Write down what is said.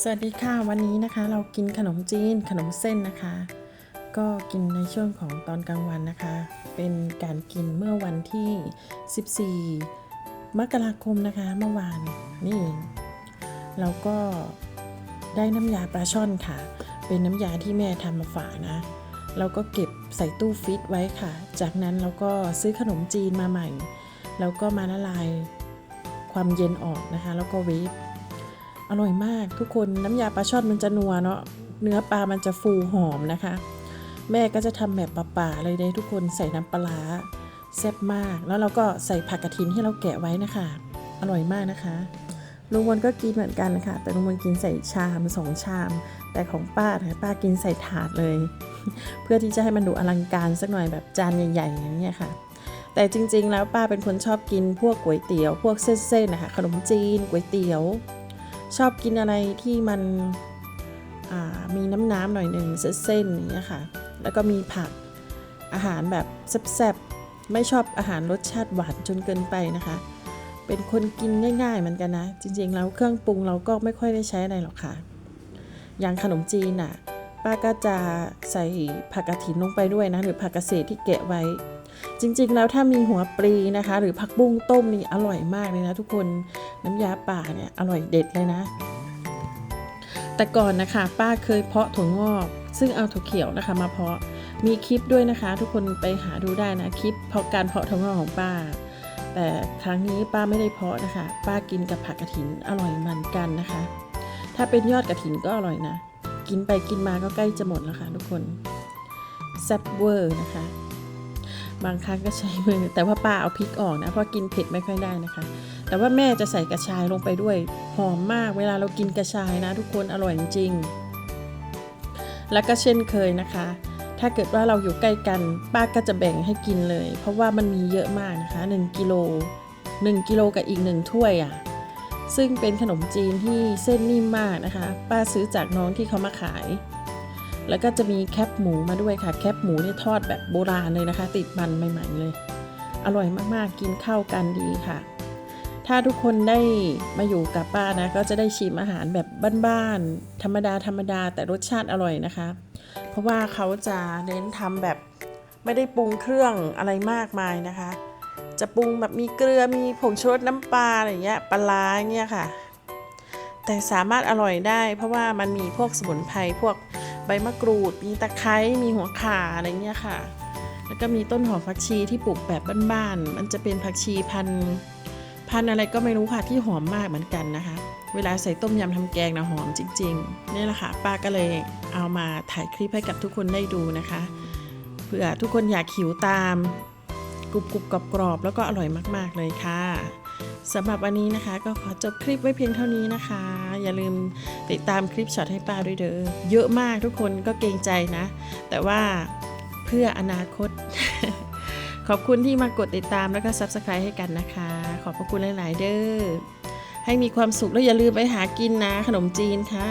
สวัสดีค่ะ วันนี้นะคะเรากินขนมจีนขนมเส้นนะคะ ก็กินในช่วงของตอนกลางวันนะคะ เป็นการกินเมื่อวันที่ 14 มกราคมนะคะเมื่อวานนี่เราก็ได้น้ำยาปลาช่อนค่ะ เป็นน้ำยาที่แม่ทำมาฝากนะเราก็เก็บใส่ตู้ฟิตไว้ค่ะ จากนั้นเราก็ซื้อขนมจีนมาใหม่ แล้วก็มาละลายความเย็นออกนะคะ แล้วก็เวฟ อร่อยมากทุกคนน้ำยาปลาช่อนมันจะนัวเนาะเนื้อปลามันจะฟูหอมนะคะ แม่ก็จะทำแบบป่าๆเลยได้ทุกคนใส่น้ำปลาแซ่บมาก แล้วเราก็ใส่ผักกระถินที่เราแกะไว้นะคะ อร่อยมากนะคะลุงวนก็กินเหมือนกันค่ะ แต่ลุงวนกินใส่ชามสองชาม แต่ของป้าเนี่ยป้ากินใส่ถาดเลย เพื่อที่จะให้มันดูอลังการสักหน่อยแบบจานใหญ่ๆอย่างนี้ค่ะ แต่จริงๆแล้วป้าเป็นคนชอบกินพวกก๋วยเตี๋ยว พวกเส้นๆนะคะขนมจีนก๋วยเตี๋ยว ชอบกินอะไรที่มันมีน้ำน้ำๆหน่อยหนึ่งเส้นๆอย่างเงี้ยค่ะ แล้วก็มีผักอาหารแบบแซ่บๆไม่ชอบอาหารรสชาติหวานจนเกินไปนะคะ เป็นคนกินง่ายๆเหมือนกันนะ จริงๆแล้วเครื่องปรุงเราก็ไม่ค่อยได้ใช้อะไรหรอกค่ะ อย่างขนมจีนน่ะป้าก็จะใส่ผักกระถินลงไปด้วยนะ หรือผักกระเศษที่แกะไว้ จริงๆแล้วถ้ามีหัวปลีนะคะ หรือผักบุ้งต้มนี่อร่อยมากเลยนะทุกคนน้ำยาป่าเนี่ยอร่อยเด็ดเลยนะ แต่ก่อนนะคะ ป้าเคยเพาะถั่วงอก ซึ่งเอาถั่วเขียวนะคะมาเพาะมีคลิปด้วยนะคะ ทุกคนไปหาดูได้นะคลิปเพาะการเพาะถั่วงอกของป้า แต่ครั้งนี้ป้าไม่ได้เพาะนะคะ ป้ากินกับผักกระถินอร่อยเหมือนกันนะคะ ถ้าเป็นยอดกระถินก็อร่อยนะ กินไปกินมาก็ใกล้จะหมดแล้วค่ะทุกคนแซ่บเวอร์นะคะ บางครั้งก็ใช้มือ แต่ว่าป้าเอาพริกออกนะเพราะกินเผ็ดไม่ค่อยได้นะคะ แต่ว่าแม่จะใส่กระชายลงไปด้วยหอมมาก เวลาเรากินกระชายนะ ทุกคนอร่อยจริง แล้วก็เช่นเคยนะคะ ถ้าเกิดว่าเราอยู่ใกล้กัน ป้าก็จะแบ่งให้กินเลย เพราะว่ามันมีเยอะมากนะคะ 1กิโล1กิโลกับอีก1ถ้วยอะซึ่งเป็นขนมจีนที่เส้นนิ่มมากนะคะ ป้าซื้อจากน้องที่เขามาขาย แล้วก็จะมีแคปหมูมาด้วยค่ะ แคปหมูนี่ทอดแบบโบราณเลยนะคะ ติดมันใหม่ๆเลย อร่อยมากๆกินเข้ากันดีค่ะ ถ้าทุกคนได้มาอยู่กับป้านะ ก็จะได้ชิมอาหารแบบบ้านๆธรรมดาธรรมดาแต่รสชาติอร่อยนะคะ เพราะว่าเขาจะเน้นทำแบบไม่ได้ปรุงเครื่องอะไรมากมายนะคะ จะปรุงแบบมีเกลือมีผงชูรสน้ำปลาอะไรเงี้ยปลาเงี้ยค่ะ แต่สามารถอร่อยได้ เพราะว่ามันมีพวกสมุนไพรพวก ใบมะกรูด มีตะไคร้มีหัวข่าอะไรเงี้ยค่ะ แล้วก็มีต้นหอมผักชีที่ปลูกแบบบ้านๆมันจะเป็นผักชีพันพันอะไรก็ไม่รู้ค่ะที่หอมมากเหมือนกันนะคะ เวลาใส่ต้มยำทำแกงนะหอมจริงๆนี่แหละค่ะป้าก็เลยเอามาถ่ายคลิปให้กับทุกคนได้ดูนะคะเผื่อทุกคนอยากหิวตามกรุบกรุบกรอบกรอบๆแล้วก็อร่อยมากๆเลยค่ะ สำหรับวันนี้นะคะ ก็ขอจบคลิปไว้เพียงเท่านี้นะคะ อย่าลืมติดตามคลิปช็อตให้ป้าด้วยเด้อเยอะมากทุกคนก็เกรงใจนะ แต่ว่าเพื่ออนาคต ขอบคุณที่มากดติดตามแล้วก็ Subscribe ให้กันนะคะ ขอบพระคุณหลาย ๆ เด้อให้มีความสุขแล้วอย่าลืมไปหากินนะขนมจีนค่ะ